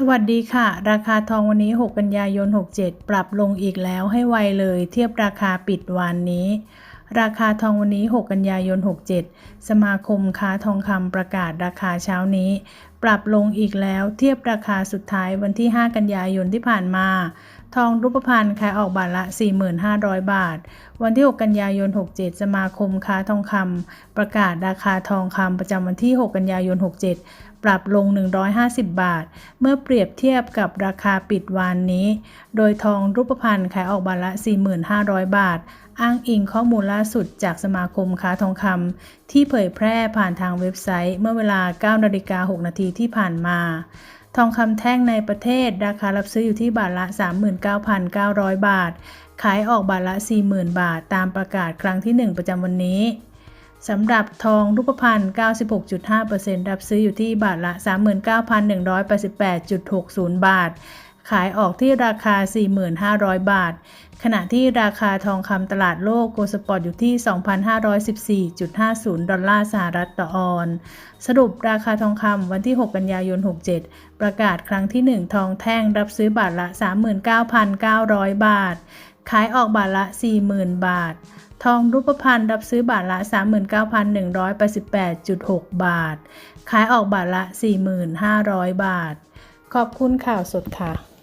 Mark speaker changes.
Speaker 1: สวัสดีค่ะ ราคาทองวันนี้ 6 กันยายน 67 ปรับลงอีกแล้วให้ไวเลย เทียบราคาปิดวันนี้ ราคาทองวันนี้ 6 กันยายน 67 สมาคมค้าทองคำประกาศราคาเช้านี้ ปรับลงอีกแล้วเทียบราคาสุดท้ายวันที่ 5 กันยายนที่ผ่านมา ทองรูปพรรณขายออกบาทละ 4,500 บาท วันที่ 6 กันยายน 67 สมาคมค้าทองคำประกาศราคาทองคำประจำวันที่ 6 กันยายน 67 ปรับลง 150 บาท เมื่อเปรียบเทียบกับราคาปิดวานนี้ โดยทองรูปพรรณขายออกบาทละ 4,500 บาท อ้างอิงข้อมูลล่าสุดจากสมาคมค้าทองคำที่เผยแพร่ผ่านทางเว็บไซต์เมื่อเวลา 9 นาฬิกา 6 นาทีที่ผ่านมา ทองคำแท่งในประเทศ ราคารับซื้ออยู่ที่บาทละ 39,900 บาท ขายออกบาทละ 40,000 บาท ตามประกาศครั้งที่ 1 ประจำวันนี้สำหรับทองรูปพรรณ96.5%รับซื้ออยู่ที่บาทละ 39,188.60 บาท ขายออกที่ราคา 4,500 บาท ขณะที่ราคาทองคำตลาดโลกโกลสปอร์ตอยู่ที่ 2,514.50 ดอลลาร์สหรัฐต่อออน สรุปราคาทองคำวันที่ 6 กันยายน 67 ประกาศครั้งที่ 1 ทองแท่งรับซื้อบาทละ 39,900 บาท ขายออกบาทละ 40,000 บาท ทองรูปพรรณรับซื้อบาทละ 39,188.6 บาท ขายออกบาทละ 4,500 บาทขอบคุณข่าวสดค่ะ